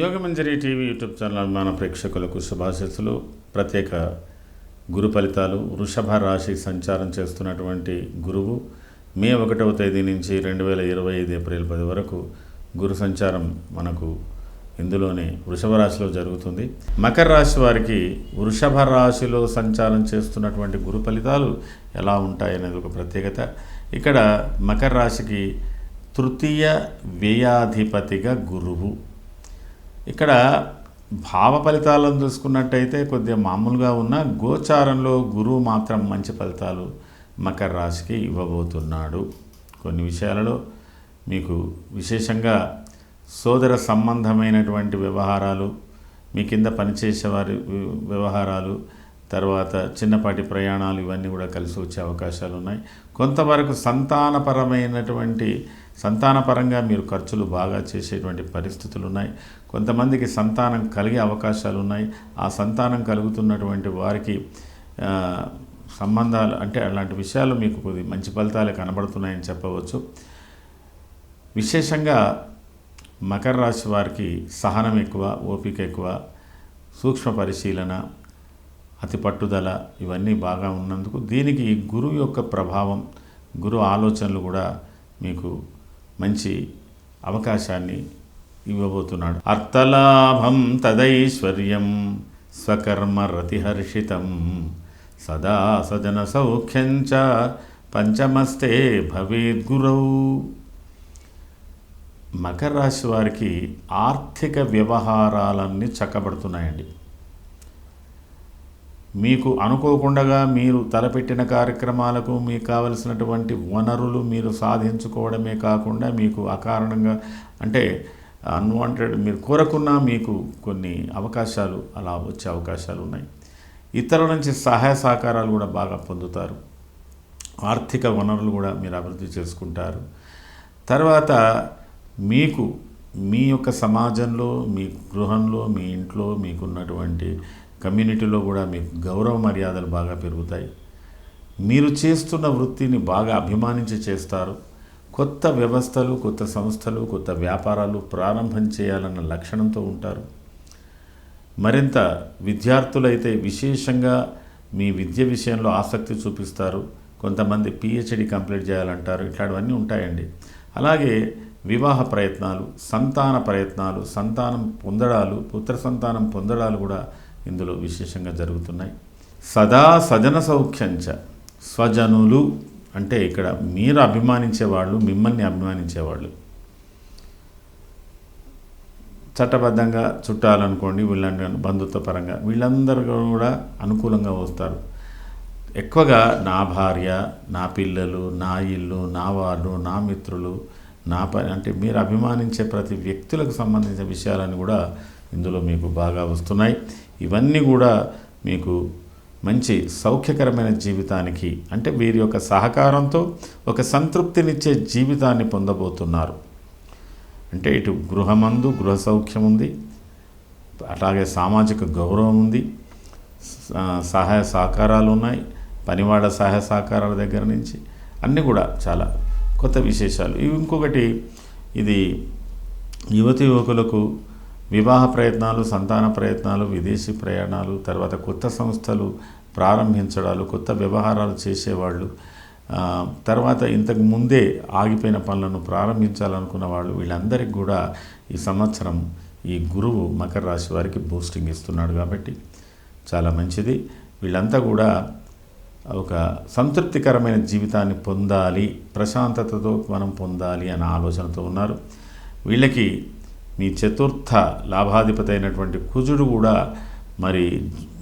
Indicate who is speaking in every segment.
Speaker 1: Yogamanjari TV YouTube channel అభిమాన ప్రేక్షకులకు శుభాశీస్సులు. ప్రత్యేక గురు ఫలితాలు. వృషభ రాశి సంచారం చేస్తున్నటువంటి గురువు మే ఒకటవ తేదీ నుంచి రెండు వేల ఇరవై ఐదు ఏప్రిల్ పది వరకు గురు సంచారం మనకు ఇందులోనే వృషభ రాశిలో జరుగుతుంది. మకర రాశి వారికి వృషభ రాశిలో సంచారం చేస్తున్నటువంటి గురు ఫలితాలు ఎలా ఉంటాయనేది ఒక ప్రత్యేకత. ఇక్కడ మకర రాశికి తృతీయ వ్యయాధిపతిగా గురువు. ఇక్కడ భావ ఫలితాలను చూసుకున్నట్టయితే కొద్దిగా మామూలుగా ఉన్న గోచారంలో గురువు మాత్రం మంచి ఫలితాలు మకర రాశికి ఇవ్వబోతున్నాడు. కొన్ని విషయాలలో మీకు విశేషంగా సోదర సంబంధమైనటువంటి వ్యవహారాలు మీ కింద పనిచేసేవారి వ్యవహారాలు తర్వాత చిన్నపాటి ప్రయాణాలు ఇవన్నీ కూడా కలిసి వచ్చే అవకాశాలు ఉన్నాయి. కొంతవరకు సంతానపరమైనటువంటి సంతానపరంగా మీరు ఖర్చులు బాగా చేసేటువంటి పరిస్థితులు ఉన్నాయి కొంతమందికి సంతానం కలిగే అవకాశాలు ఉన్నాయి ఆ సంతానం కలుగుతున్నటువంటి వారికి సంబంధాలు అంటే అలాంటి విషయాలు మీకు కొద్ది మంచి ఫలితాలు కనబడుతున్నాయని చెప్పవచ్చు. విశేషంగా మకర రాశి వారికి సహనం ఎక్కువ ఓపిక ఎక్కువ సూక్ష్మ పరిశీలన అతి పట్టుదల ఇవన్నీ బాగా ఉన్నందుకు దీనికి గురువు యొక్క ప్రభావం గురు ఆలోచనలు కూడా మీకు మంచి అవకాశాన్ని ఇవ్వబోతున్నాడు. అర్థలాభం తదైశ్వర్యం స్వకర్మ రతిహర్షితం. సదా సజన సౌఖ్యం చ పంచమస్తే భవేద్గురౌ మకర రాశి వారికి ఆర్థిక వ్యవహారాలన్నీ చక్కబడుతున్నాయండి. మీకు అనుకోకుండా మీరు తలపెట్టిన కార్యక్రమాలకు మీకు కావలసినటువంటి వనరులు మీరు సాధించుకోవడమే కాకుండా మీకు అకారణంగా అంటే అన్వాంటెడ్ మీరు కోరకున్నా మీకు కొన్ని అవకాశాలు అలా వచ్చే అవకాశాలు ఉన్నాయి. ఇతరుల నుంచి సహాయ సహకారాలు కూడా బాగా పొందుతారు. ఆర్థిక వనరులు కూడా మీరు అభివృద్ధి చేసుకుంటారు. తర్వాత మీకు మీ యొక్క సమాజంలో మీ గృహంలో మీ ఇంట్లో మీకున్నటువంటి కమ్యూనిటీలో కూడా మీకు గౌరవ మర్యాదలు బాగా పెరుగుతాయి. మీరు చేస్తున్న వృత్తిని బాగా అభిమానించి చేస్తారు. కొత్త వ్యవస్థలు కొత్త సంస్థలు కొత్త వ్యాపారాలు ప్రారంభం చేయాలన్న లక్షణంతో ఉంటారు. మరింత విద్యార్థులైతే విశేషంగా మీ విద్య విషయంలో ఆసక్తి చూపిస్తారు. కొంతమంది పిహెచ్డి కంప్లీట్ చేయాలంటారు. ఇట్లాంటివన్నీ ఉంటాయండి. అలాగే వివాహ ప్రయత్నాలు సంతాన ప్రయత్నాలు సంతానం పొందడాలు పుత్ర సంతానం పొందడాలు కూడా ఇందులో విశేషంగా జరుగుతున్నాయి. సదా సజన సౌఖ్యంచ. స్వజనులు అంటే ఇక్కడ మీరు అభిమానించేవాళ్ళు మిమ్మల్ని అభిమానించేవాళ్ళు. చట్టబద్ధంగా చుట్టాలనుకోండి వీళ్ళని బంధుత్వ పరంగా వీళ్ళందరూ కూడా అనుకూలంగా వస్తారు. ఎక్కువగా నా భార్య నా పిల్లలు నా ఇల్లు నా వారు నా మిత్రులు నా పని అంటే మీరు అభిమానించే ప్రతి వ్యక్తులకు సంబంధించిన విషయాలని కూడా ఇందులో మీకు బాగా వస్తున్నాయి. ఇవన్నీ కూడా మీకు మంచి సౌఖ్యకరమైన జీవితానికి అంటే వీరి యొక్క సహకారంతో ఒక సంతృప్తినిచ్చే జీవితాన్ని పొందబోతున్నారు. అంటే ఇటు గృహమందు గృహ సౌఖ్యం ఉంది అలాగే సామాజిక గౌరవం ఉంది సహాయ సహకారాలు ఉన్నాయి పనివాడ సహాయ సహకారాల దగ్గర నుంచి అన్నీ కూడా చాలా కొత్త విశేషాలు. ఇవి ఇంకొకటి ఇది యువతి యువకులకు వివాహ ప్రయత్నాలు సంతాన ప్రయత్నాలు విదేశీ ప్రయాణాలు తర్వాత కొత్త సంస్థలు ప్రారంభించడాలు కొత్త వ్యవహారాలు చేసేవాళ్ళు తర్వాత ఇంతకు ముందే ఆగిపోయిన పనులను ప్రారంభించాలనుకున్న వాళ్ళు వీళ్ళందరికీ కూడా ఈ సంవత్సరం ఈ గురువు మకర రాశి వారికి బూస్టింగ్ ఇస్తున్నాడు కాబట్టి చాలా మంచిది. వీళ్ళంతా కూడా ఒక సంతృప్తికరమైన జీవితాన్ని పొందాలి ప్రశాంతతతో మనం పొందాలి అన్న ఆలోచనతో ఉన్నారు. వీళ్ళకి మీ చతుర్థ లాభాధిపతి అయినటువంటి కుజుడు కూడా మరి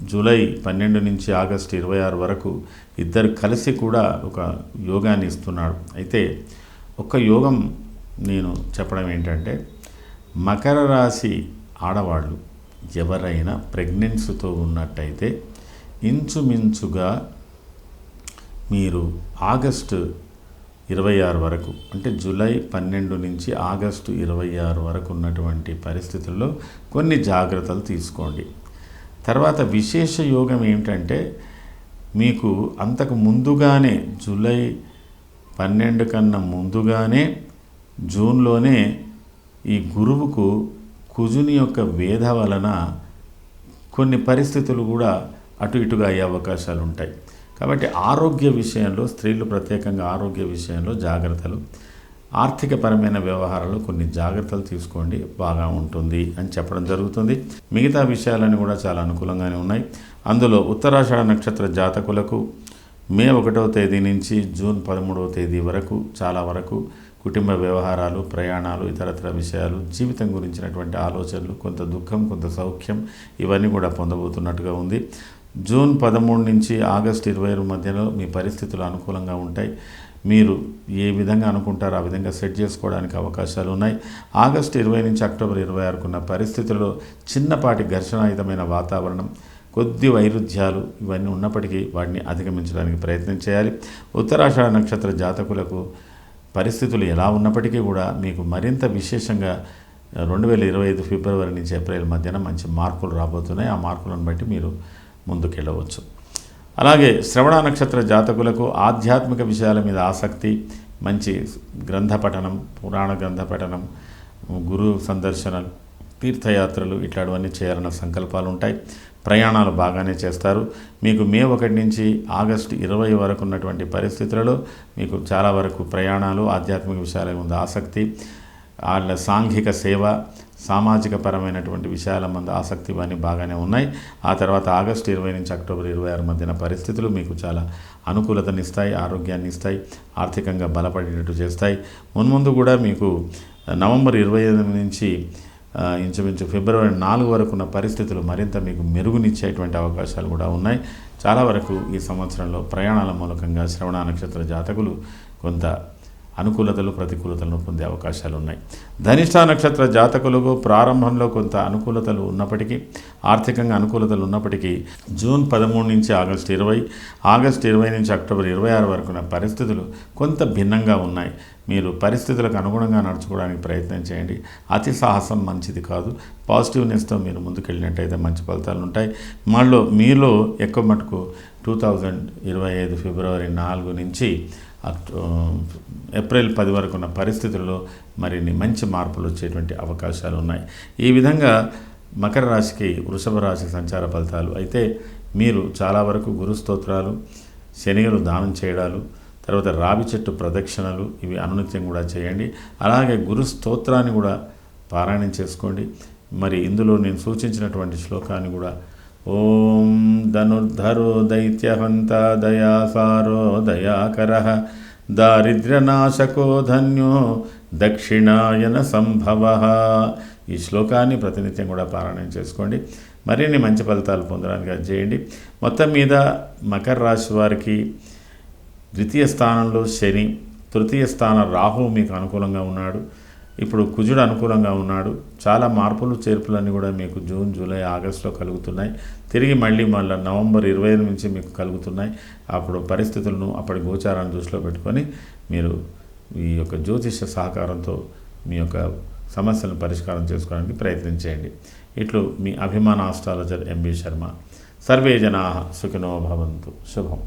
Speaker 1: జూలై పన్నెండు నుంచి ఆగస్టు ఇరవై ఆరు వరకు ఇద్దరు కలిసి కూడా ఒక యోగాన్ని ఇస్తున్నాడు. అయితే ఒక యోగం నేను చెప్పడం ఏంటంటే మకర రాశి ఆడవాళ్ళు ఎవరైనా ప్రెగ్నెన్సీతో ఉన్నట్టయితే ఇంచుమించుగా మీరు ఆగస్టు ఇరవై ఆరు వరకు. అంటే జూలై పన్నెండు నుంచి ఆగస్టు ఇరవై ఆరు వరకు ఉన్నటువంటి పరిస్థితుల్లో కొన్ని జాగ్రత్తలు తీసుకోండి. తర్వాత విశేష యోగం ఏమిటంటే మీకు అంతకు ముందుగానే జూలై పన్నెండు కన్నా ముందుగానే జూన్లోనే ఈ గురువుకు కుజుని యొక్క వేధ వలన కొన్ని పరిస్థితులు కూడా అటు ఇటుగా అయ్యే అవకాశాలు ఉంటాయి కాబట్టి ఆరోగ్య విషయంలో స్త్రీలు ప్రత్యేకంగా ఆరోగ్య విషయంలో జాగ్రత్తలు ఆర్థికపరమైన వ్యవహారాలు కొన్ని జాగ్రత్తలు తీసుకోండి బాగా ఉంటుంది అని చెప్పడం జరుగుతుంది. మిగతా విషయాలన్నీ కూడా చాలా అనుకూలంగానే ఉన్నాయి. అందులో ఉత్తరాషాఢ నక్షత్ర జాతకులకు మే ఒకటవ తేదీ నుంచి జూన్ పదమూడవ తేదీ వరకు చాలా వరకు కుటుంబ వ్యవహారాలు ప్రయాణాలు ఇతరత్ర విషయాలు జీవితం గురించినటువంటి ఆలోచనలు కొంత దుఃఖం కొంత సౌఖ్యం ఇవన్నీ కూడా పొందబోతున్నట్టుగా ఉంది. జూన్ పదమూడు నుంచి ఆగస్ట్ ఇరవై ఆరు మధ్యలో మీ పరిస్థితులు అనుకూలంగా ఉంటాయి. మీరు ఏ విధంగా అనుకుంటారో ఆ విధంగా సెట్ చేసుకోవడానికి అవకాశాలు ఉన్నాయి. ఆగస్టు ఇరవై నుంచి అక్టోబర్ ఇరవై ఆరుకున్న పరిస్థితుల్లో చిన్నపాటి ఘర్షణాయుతమైన వాతావరణం కొద్ది వైరుధ్యాలు ఇవన్నీ ఉన్నప్పటికీ వాటిని అధిగమించడానికి ప్రయత్నం చేయాలి. ఉత్తరాషాఢ నక్షత్ర జాతకులకు పరిస్థితులు ఎలా ఉన్నప్పటికీ కూడా మీకు మరింత విశేషంగా రెండు వేల ఇరవై ఐదు ఫిబ్రవరి నుంచి ఏప్రిల్ మధ్యన మంచి మార్పులు రాబోతున్నాయి. ఆ మార్పులను బట్టి మీరు ముందుకెళ్ళవచ్చు. అలాగే శ్రవణ నక్షత్ర జాతకులకు ఆధ్యాత్మిక విషయాల మీద ఆసక్తి మంచి గ్రంథ పఠనం పురాణ గ్రంథ పఠనం గురు సందర్శనలు తీర్థయాత్రలు ఇట్లాంటివన్నీ చేయాలన్న సంకల్పాలు ఉంటాయి ప్రయాణాలు బాగానే చేస్తారు. మీకు మే ఒకటి నుంచి ఆగస్టు ఇరవై వరకు ఉన్నటువంటి పరిస్థితులలో మీకు చాలా వరకు ప్రయాణాలు ఆధ్యాత్మిక విషయాల మీద ఆసక్తి వాళ్ళ సాంఘిక సేవ సామాజిక పరమైనటువంటి విషయాల మంద ఆసక్తి ఇవన్నీ బాగానే ఉన్నాయి. ఆ తర్వాత ఆగస్టు ఇరవై నుంచి అక్టోబర్ ఇరవై ఆరు మధ్యన పరిస్థితులు మీకు చాలా అనుకూలతనిస్తాయి ఆరోగ్యాన్ని ఇస్తాయి ఆర్థికంగా బలపడేటట్టు చేస్తాయి. మున్ముందు కూడా మీకు నవంబర్ ఇరవై ఎనిమిది నుంచి ఇంచుమించు ఫిబ్రవరి నాలుగు వరకు ఉన్న పరిస్థితులు మరింత మీకు మెరుగునిచ్చేటువంటి అవకాశాలు కూడా ఉన్నాయి. చాలా వరకు ఈ సంవత్సరంలో ప్రయాణాల మూలకంగా శ్రవణ నక్షత్ర జాతకులు కొంత అనుకూలతలు ప్రతికూలతలను పొందే అవకాశాలు ఉన్నాయి ధనిష్ట నక్షత్ర జాతకులకు ప్రారంభంలో కొంత అనుకూలతలు ఉన్నప్పటికీ ఆర్థికంగా అనుకూలతలు ఉన్నప్పటికీ జూన్ పదమూడు నుంచి ఆగస్టు ఇరవై ఆగస్టు ఇరవై నుంచి అక్టోబర్ ఇరవై ఆరు వరకున్న పరిస్థితులు కొంత భిన్నంగా ఉన్నాయి. మీరు పరిస్థితులకు అనుగుణంగా నడుచుకోవడానికి ప్రయత్నం చేయండి. అతి సాహసం మంచిది కాదు. పాజిటివ్నెస్తో మీరు ముందుకెళ్ళినట్టయితే మంచి ఫలితాలు ఉంటాయి. మళ్ళీ మీలో ఎక్కువ మటుకు టూ థౌజండ్ ఇరవై ఐదు ఫిబ్రవరి నాలుగు నుంచి ఏప్రిల్ పది వరకు ఉన్న పరిస్థితుల్లో మరిన్ని మంచి మార్పులు వచ్చేటువంటి అవకాశాలు ఉన్నాయి. ఈ విధంగా మకర రాశికి వృషభ రాశి సంచార ఫలితాలు. అయితే మీరు చాలా వరకు గురు స్తోత్రాలు శనిగలు దానం చేయడాలు తర్వాత రావి చెట్టు ప్రదక్షిణలు ఇవి అనునిత్యం కూడా చేయండి. అలాగే గురు స్తోత్రాన్ని కూడా పారాయణం చేసుకోండి. మరి ఇందులో నేను సూచించినటువంటి శ్లోకాన్ని కూడా ఓం ధనుర్ధరో దైత్యహంత దయాసారో దయాకర దారిద్ర్యనాశకో ధన్యో దక్షిణాయన సంభవ ఈ శ్లోకాన్ని ప్రతినిత్యం కూడా పారాయణం చేసుకోండి. మరిన్ని మంచి ఫలితాలు పొందడానికి అది చేయండి. మొత్తం మీద మకర రాశి వారికి ద్వితీయ స్థానంలో శని తృతీయ స్థాన రాహు మీకు అనుకూలంగా ఉన్నాడు. ఇప్పుడు కుజుడు అనుకూలంగా ఉన్నాడు. చాలా మార్పులు చేర్పులన్నీ కూడా మీకు జూన్ జూలై ఆగస్టులో కలుగుతున్నాయి. తిరిగి మళ్ళీ మళ్ళీ నవంబర్ ఇరవై నుంచి మీకు కలుగుతున్నాయి. అప్పుడు పరిస్థితులను అప్పటి గోచారాన్ని దృష్టిలో పెట్టుకొని మీరు ఈ యొక్క జ్యోతిష సహకారంతో మీ యొక్క సమస్యలను పరిష్కారం చేసుకోవడానికి ప్రయత్నం చేయండి. ఇట్లు మీ అభిమాన ఆస్ట్రాలజర్ ఎంబీ శర్మ. సర్వే జనా సుఖినో భవంతు. శుభం.